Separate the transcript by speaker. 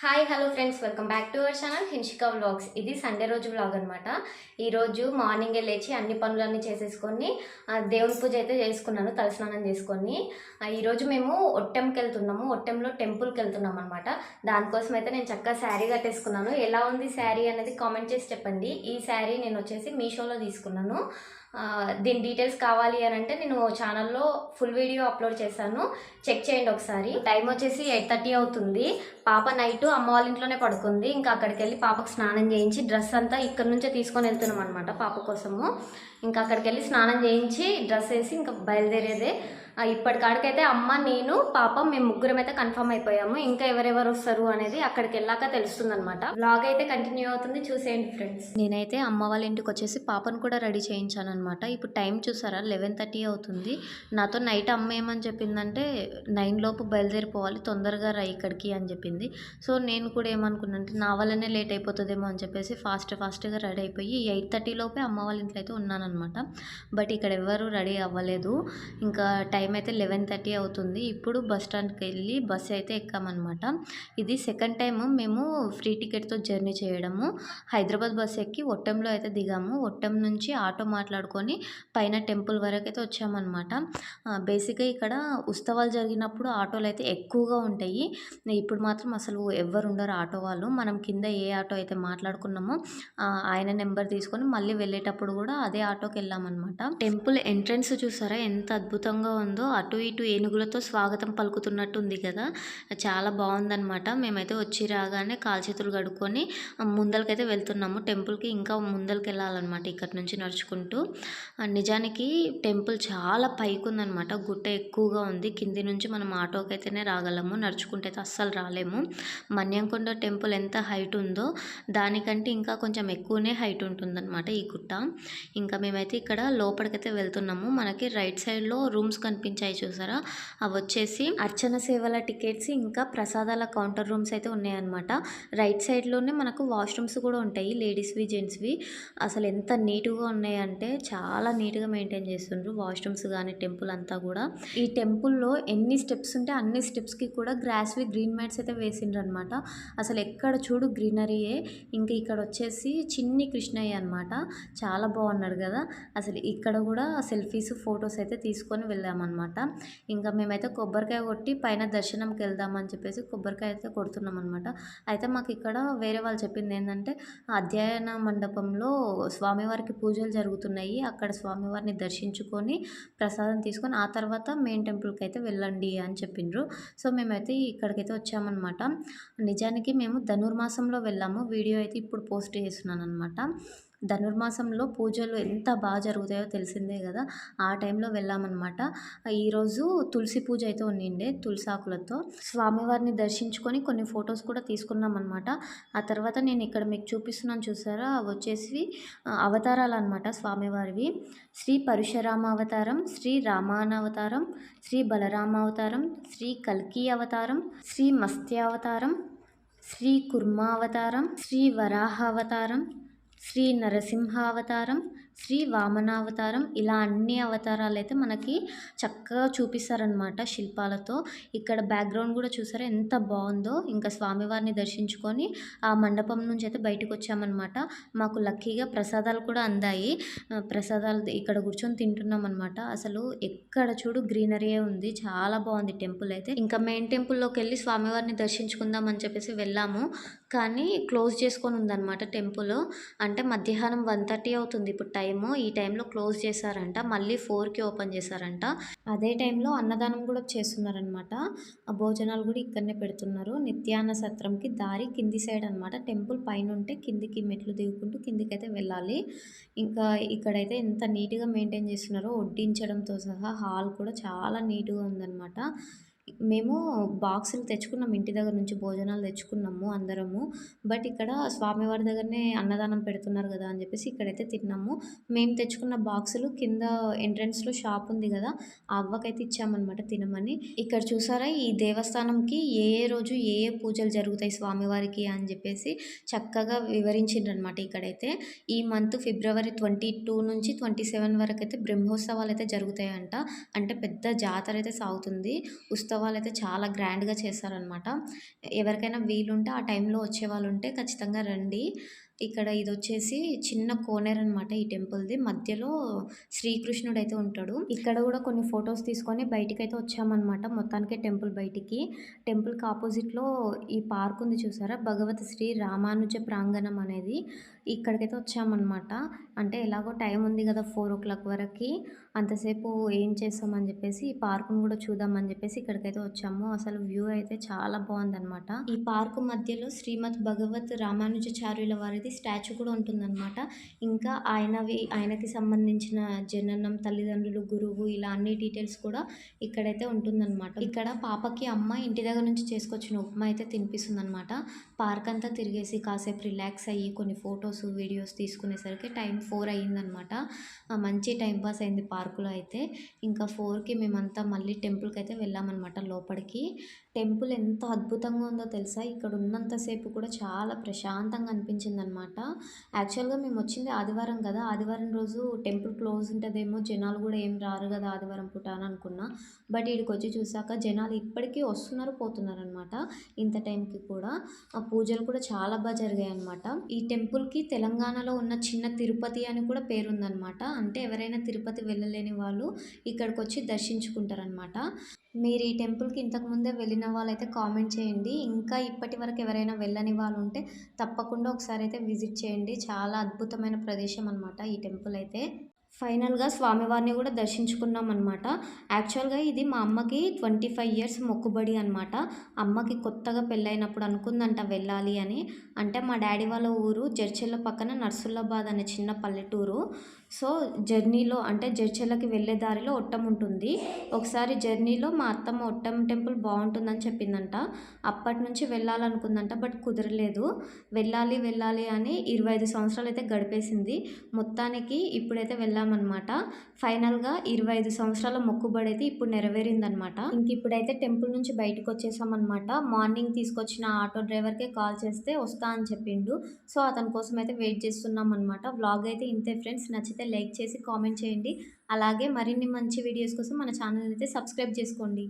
Speaker 1: Hi hello friends welcome back to our channel Hinshika vlogs ఇది Sunday రోజు vlog అనమాట ఈరోజు మార్నింగే లేచి అన్ని పనులన్నీ చేసేసుకొని దేవుని పూజ అయితే చేసుకున్నాను తలస్నానం చేసుకొని. ఈరోజు మేము ఒట్టెంకి వెళ్తున్నాము. ఒట్టెంలో టెంపుల్కి వెళ్తున్నాం అనమాట దానికోసం అయితే నేను చక్కగా శారీ కట్టేసుకున్నాను. ఎలా ఉంది శారీ అనేది కామెంట్ చేసి చెప్పండి. ఈ శారీ నేను వచ్చేసి మీషోలో తీసుకున్నాను. దీని డీటెయిల్స్ కావాలి అని అంటే నేను ఛానల్లో ఫుల్ వీడియో అప్లోడ్ చేశాను. చెక్ చేయండి ఒకసారి. టైం వచ్చేసి ఎయిట్ థర్టీ అవుతుంది. పాప నైట్ అమ్మ వాళ్ళ ఇంట్లోనే పడుకుంది. ఇంకా అక్కడికి వెళ్ళి పాపకు స్నానం చేయించి డ్రెస్ అంతా ఇక్కడ నుంచే తీసుకొని వెళ్తున్నాం అనమాట పాప కోసము. ఇంకా అక్కడికి వెళ్ళి స్నానం చేయించి డ్రెస్ వేసి ఇంకా బయలుదేరేదే. ఇప్పటికాడికైతే అమ్మ నేను పాప మేము ముగ్గురం అయితే కన్ఫర్మ్ అయిపోయాము. ఇంకా ఎవరెవరు వస్తారు అనేది అక్కడికి వెళ్ళాక తెలుస్తుంది అనమాట బ్లాగ్ అయితే కంటిన్యూ అవుతుంది చూసేయండి ఫ్రెండ్స్ నేనైతే అమ్మ వాళ్ళ ఇంటికి వచ్చేసి పాపను కూడా రెడీ చేయించాను అనమాట ఇప్పుడు టైం చూసారా లెవెన్ థర్టీ అవుతుంది. నాతో నైట్ అమ్మ ఏమని చెప్పిందంటే నైన్ లోపు బయలుదేరిపోవాలి తొందరగా రా ఇక్కడికి అని చెప్పింది. సో నేను కూడా ఏమనుకున్నానంటే నా వల్లనే లేట్ అయిపోతుందేమో అని చెప్పేసి ఫాస్ట్ ఫాస్ట్గా రెడీ అయిపోయి ఎయిట్ థర్టీ లోపే అమ్మ వాళ్ళ ఇంట్లో అయితే ఉన్నానన్నమాట. బట్ ఇక్కడ ఎవరు రెడీ అవ్వలేదు. ఇంకా టైం టైం అయితే లెవెన్ థర్టీ అవుతుంది. ఇప్పుడు బస్ స్టాండ్కి వెళ్ళి బస్సు అయితే ఎక్కామన్నమాట. ఇది సెకండ్ టైం మేము ఫ్రీ టికెట్తో జర్నీ చేయడము. హైదరాబాద్ బస్ ఎక్కి ఒట్టంలో అయితే దిగాము. ఒట్టం నుంచి ఆటో మాట్లాడుకొని పైన టెంపుల్ వరకు అయితే వచ్చామన్నమాట బేసిక్గా ఇక్కడ ఉత్సవాలు జరిగినప్పుడు ఆటోలు అయితే ఎక్కువగా ఉంటాయి. ఇప్పుడు మాత్రం అసలు ఎవ్వరు ఉండరు ఆటో వాళ్ళు. మనం కింద ఏ ఆటో అయితే మాట్లాడుకున్నామో ఆయన నెంబర్ తీసుకొని మళ్ళీ వెళ్ళేటప్పుడు కూడా అదే ఆటోకి వెళ్ళామన్నమాట. టెంపుల్ ఎంట్రన్స్ చూసారా? ఎంత అద్భుతంగా ఉందో. అటు ఇటు ఏనుగులతో స్వాగతం పలుకుతున్నట్టు ఉంది కదా. చాలా బాగుందనమాట మేమైతే వచ్చి రాగానే కాల్చేతులు కడుక్కొని ముందరకైతే ముందలకైతే వెళ్తున్నాము. టెంపుల్కి ఇంకా ముందలకి వెళ్ళాలన్నమాట ఇక్కడ నుంచి నడుచుకుంటూ. నిజానికి టెంపుల్ చాలా పైకి ఉందన్నమాట గుట్ట ఎక్కువగా ఉంది. కింది నుంచి మనం ఆటోకైతేనే రాగలము. నడుచుకుంటే అయితే అస్సలు రాలేము. మన్యంకొండ టెంపుల్ ఎంత హైట్ ఉందో దానికంటే ఇంకా కొంచెం ఎక్కువనే హైట్ ఉంటుందన్నమాట ఈ గుట్ట. ఇంకా మేమైతే ఇక్కడ లోపలికైతే వెళ్తున్నాము. మనకి రైట్ సైడ్లో రూమ్స్ కనిపి కనిపించాయి చూసారా? అవి వచ్చేసి అర్చన సేవల టికెట్స్ ఇంకా ప్రసాదాల కౌంటర్ రూమ్స్ అయితే ఉన్నాయన్నమాట. రైట్ సైడ్లోనే మనకు వాష్రూమ్స్ కూడా ఉంటాయి లేడీస్వి జెంట్స్వి. అసలు ఎంత నీట్గా ఉన్నాయంటే చాలా నీట్గా మెయింటైన్ చేస్తుండ్రు వాష్రూమ్స్ కానీ టెంపుల్ అంతా కూడా. ఈ టెంపుల్లో ఎన్ని స్టెప్స్ ఉంటే అన్ని స్టెప్స్కి కూడా గ్రాస్వి గ్రీన్ మ్యాట్స్ అయితే వేసిండ్రు అనమాట అసలు ఎక్కడ చూడు గ్రీనరీయే. ఇంకా ఇక్కడ వచ్చేసి చిన్ని కృష్ణయ్య అనమాట చాలా బాగున్నాడు కదా. అసలు ఇక్కడ కూడా సెల్ఫీస్ ఫొటోస్ అయితే తీసుకొని వెళ్ళామన్నమాట. అనమాట ఇంకా మేమైతే కొబ్బరికాయ కొట్టి పైన దర్శనంకి వెళ్దామని చెప్పేసి కొబ్బరికాయ అయితే కొడుతున్నాం అనమాట అయితే మాకు ఇక్కడ వేరే వాళ్ళు చెప్పింది ఏంటంటే అధ్యయన మండపంలో స్వామివారికి పూజలు జరుగుతున్నాయి. అక్కడ స్వామివారిని దర్శించుకొని ప్రసాదం తీసుకొని ఆ తర్వాత మెయిన్ టెంపుల్కి అయితే వెళ్ళండి అని చెప్పిండ్రు. సో మేమైతే ఇక్కడికైతే వచ్చామన్నమాట. నిజానికి మేము ధనుర్మాసంలో వెళ్ళాము. వీడియో అయితే ఇప్పుడు పోస్ట్ చేస్తున్నాను అనమాట ధనుర్మాసంలో పూజలు ఎంత బాగా జరుగుతాయో తెలిసిందే కదా. ఆ టైంలో వెళ్ళామన్నమాట. ఈరోజు తులసి పూజ అయితే ఉండిండే తులసి ఆకులతో స్వామివారిని దర్శించుకొని కొన్ని ఫొటోస్ కూడా తీసుకున్నాం అనమాట ఆ తర్వాత నేను ఇక్కడ మీకు చూపిస్తున్నాను చూసారా? అవి వచ్చేసి అవతారాలు అనమాట స్వామివారివి. శ్రీ పరశురామ అవతారం శ్రీ రామాన అవతారం శ్రీ బలరామ అవతారం శ్రీ కల్కి అవతారం శ్రీ మత్స్యావతారం శ్రీ కుర్మావతారం శ్రీ వరాహ అవతారం శ్రీ నరసింహావతారం శ్రీ వామనావతారం. ఇలా అన్ని అవతారాలు అయితే మనకి చక్కగా చూపిస్తారనమాట శిల్పాలతో. ఇక్కడ బ్యాక్గ్రౌండ్ కూడా చూసారా ఎంత బాగుందో. ఇంకా స్వామివారిని దర్శించుకొని ఆ మండపం నుంచి అయితే బయటకు వచ్చామన్నమాట. మాకు లక్కీగా ప్రసాదాలు కూడా అందాయి. ప్రసాదాలు ఇక్కడ కూర్చొని తింటున్నాం అనమాట అసలు ఎక్కడ చూడు గ్రీనరీయే ఉంది. చాలా బాగుంది టెంపుల్ అయితే. ఇంకా మెయిన్ టెంపుల్లోకి వెళ్ళి స్వామివారిని దర్శించుకుందాం అని చెప్పేసి వెళ్ళాము. కానీ క్లోజ్ చేసుకొని ఉందన్నమాట టెంపుల్. అంటే మధ్యాహ్నం వన్ థర్టీ అవుతుంది. ఇప్పుడు టైము ఈ టైంలో క్లోజ్ చేశారంట మళ్ళీ ఫోర్కి ఓపెన్ చేశారంట. అదే టైంలో అన్నదానం కూడా చేస్తున్నారనమాట ఆ భోజనాలు కూడా ఇక్కడనే పెడుతున్నారు. నిత్యాన్న సత్రంకి దారి కింది సైడ్ అనమాట టెంపుల్ పైన ఉంటే కిందికి మెట్లు దిగుకుంటూ కిందికైతే వెళ్ళాలి. ఇంకా ఇక్కడైతే ఎంత నీట్గా మెయింటైన్ చేస్తున్నారో వడ్డించడంతో సహా హాల్ కూడా చాలా నీట్గా ఉందన్నమాట. మేము బాక్సులు తెచ్చుకున్నాం ఇంటి దగ్గర నుంచి భోజనాలు తెచ్చుకున్నాము అందరము. బట్ ఇక్కడ స్వామివారి దగ్గరనే అన్నదానం పెడుతున్నారు కదా అని చెప్పేసి ఇక్కడైతే తిన్నాము. మేము తెచ్చుకున్న బాక్సులు కింద ఎంట్రన్స్లో షాప్ ఉంది కదా ఆ అవ్వకైతే ఇచ్చామన్నమాట తినమని. ఇక్కడ చూసారా ఈ దేవస్థానంకి ఏ ఏ రోజు ఏ ఏ పూజలు జరుగుతాయి స్వామివారికి అని చెప్పేసి చక్కగా వివరించిండ్రనమాట ఇక్కడైతే. ఈ మంత్ ఫిబ్రవరి ట్వంటీ టూ నుంచి ట్వంటీ సెవెన్ వరకు అయితే బ్రహ్మోత్సవాలు అయితే జరుగుతాయంట. అంటే పెద్ద జాతర అయితే సాగుతుంది. ఉత్సవ ఉత్సవాలు అయితే చాలా గ్రాండ్గా చేశారనమాట ఎవరికైనా వీలుంటే ఆ టైంలో వచ్చే వాళ్ళు ఉంటే ఖచ్చితంగా రండి. ఇక్కడ ఇది వచ్చేసి చిన్న కోనేరు అనమాట ఈ టెంపుల్ది. మధ్యలో శ్రీకృష్ణుడు అయితే ఉంటాడు. ఇక్కడ కూడా కొన్ని ఫొటోస్ తీసుకొని బయటికి అయితే వచ్చామన్నమాట. మొత్తానికి టెంపుల్ బయటికి. టెంపుల్కి ఆపోజిట్లో ఈ పార్క్ ఉంది చూసారా? భగవతి శ్రీ రామానుజ ప్రాంగణం అనేది ఇక్కడికైతే వచ్చామన్నమాట. అంటే ఎలాగో టైం ఉంది కదా ఫోర్ ఓ క్లాక్ వరకు. అంతసేపు ఏం చేస్తామని చెప్పేసి ఈ పార్కును కూడా చూద్దామని చెప్పేసి ఇక్కడికైతే వచ్చాము. అసలు వ్యూ అయితే చాలా బాగుందన్నమాట. ఈ పార్కు మధ్యలో శ్రీమద్ భగవత్ రామానుజాచార్యుల వారిది స్టాచ్యూ కూడా ఉంటుందన్నమాట. ఇంకా ఆయనవి ఆయనకి సంబంధించిన జననం తల్లిదండ్రులు గురువు ఇలా అన్ని డీటెయిల్స్ కూడా ఇక్కడైతే ఉంటుందన్నమాట. ఇక్కడ పాపకి అమ్మ ఇంటి దగ్గర నుంచి చేసుకొచ్చిన ఉప్మా అయితే తినిపిస్తుంది అనమాట పార్క్ అంతా తిరిగేసి కాసేపు రిలాక్స్ అయ్యి కొన్ని ఫొటోస్ వీడియోస్ తీసుకునేసరికి టైం ఫోర్ అయ్యిందనమాట. మంచి టైంపాస్ అయింది పార్కులో అయితే. ఇంకా ఫోర్కి మేమంతా మళ్ళీ టెంపుల్కి అయితే వెళ్ళామన్నమాట లోపలికి. టెంపుల్ ఎంత అద్భుతంగా ఉందో తెలుసా? ఇక్కడ ఉన్నంతసేపు కూడా చాలా ప్రశాంతంగా అనిపించింది అనమాట యాక్చువల్గా మేము వచ్చింది ఆదివారం కదా. ఆదివారం రోజు టెంపుల్ క్లోజ్ ఉంటుందేమో. జనాలు కూడా ఏం రారు కదా ఆదివారం పూట అని అనుకున్నా. బట్ ఇక్కడికి వచ్చి చూసాక జనాలు ఇప్పటికీ వస్తున్నారు పోతున్నారు అనమాట ఇంత టైంకి కూడా. ఆ పూజలు కూడా చాలా బాగా జరిగాయి అనమాట ఈ టెంపుల్కి తెలంగాణలో ఉన్న చిన్న తిరుపతి అని కూడా పేరుందనమాట అంటే ఎవరైనా తిరుపతి వెళ్ళలేని వాళ్ళు ఇక్కడికి వచ్చి దర్శించుకుంటారనమాట మీరు ఈ టెంపుల్కి ఇంతకుముందే వెళ్ళిన వాళ్ళైతే కామెంట్ చేయండి. ఇంకా ఇప్పటి వరకు ఎవరైనా వెళ్ళని వాళ్ళు ఉంటే తప్పకుండా ఒకసారి అయితే విజిట్ చేయండి. చాలా అద్భుతమైన ప్రదేశం అనమాట ఈ టెంపుల్ అయితే. ఫైనల్గా స్వామివారిని కూడా దర్శించుకున్నాం అనమాట యాక్చువల్గా ఇది మా అమ్మకి ట్వంటీ ఫైవ్ ఇయర్స్ మొక్కుబడి అనమాట అమ్మకి కొత్తగా పెళ్ళైనప్పుడు అనుకుందంట వెళ్ళాలి అని. అంటే మా డాడీ వాళ్ళ ఊరు జడ్చెల్ల పక్కన నర్సుల్లాబాద్ అనే చిన్న పల్లెటూరు. సో జర్నీలో అంటే జడ్చర్లకి వెళ్ళే దారిలో ఒట్టం ఉంటుంది. ఒకసారి జర్నీలో మా అత్తమ్మ ఒట్టం టెంపుల్ బాగుంటుందని చెప్పిందంట. అప్పటి నుంచి వెళ్ళాలనుకుందంట బట్ కుదరలేదు. వెళ్ళాలి వెళ్ళాలి అని ఇరవై ఐదు సంవత్సరాలు అయితే గడిపేసింది. మొత్తానికి ఇప్పుడైతే వెళ్ళామన్నమాట. ఫైనల్గా ఇరవై ఐదు సంవత్సరాల మొక్కుబడి అయితే ఇప్పుడు నెరవేరిందనమాట ఇంక ఇప్పుడైతే టెంపుల్ నుంచి బయటకు వచ్చేసామన్నమాట. మార్నింగ్ తీసుకొచ్చిన ఆటో డ్రైవర్కే కాల్ చేస్తే వస్తా అని చెప్పిండు. సో అతని కోసం అయితే వెయిట్ చేస్తున్నాం అనమాట వ్లాగ్ అయితే ఇంతే ఫ్రెండ్స్. నచ్చితే నచ్చితే లైక్ చేసి కామెంట్ చేయండి. అలాగే మరిన్ని మంచి వీడియోస్ కోసం మన ఛానల్ అయితే సబ్స్క్రైబ్ చేసుకోండి.